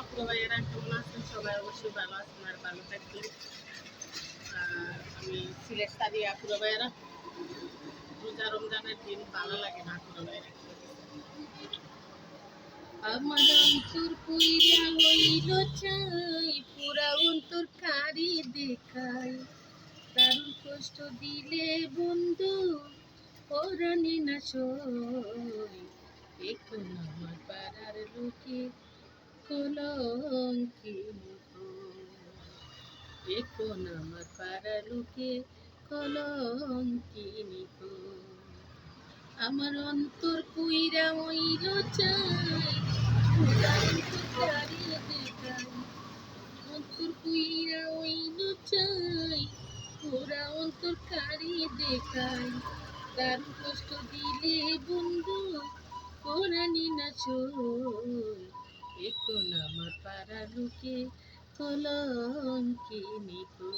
আপুরা ভাইয়েরা কেমন ভালো আর ভালো থাকবেন। আমি সিলেট সারি আপুরা ভালো লাগে না আপুরা ভাইয়েরা আমার অন্তর হইল চাই, পুরা অন্তর কারি দেখাই। দারুণ কষ্ট দিলে বন্ধু ওরানি না সই। এখন আমার পাড়ার লোকে কলঙ্কি এখন আমার পাড়ার লোকে কলঙ্কিনী আমার অন্তর কুইরা হইল চাই অন্তর কুইরা হইল চাই পুরা অন্তর কারিয়ে দেখাই তার কষ্ট দিলে বন্ধু কোরআনি না চই ekonama paraluki kolonki niko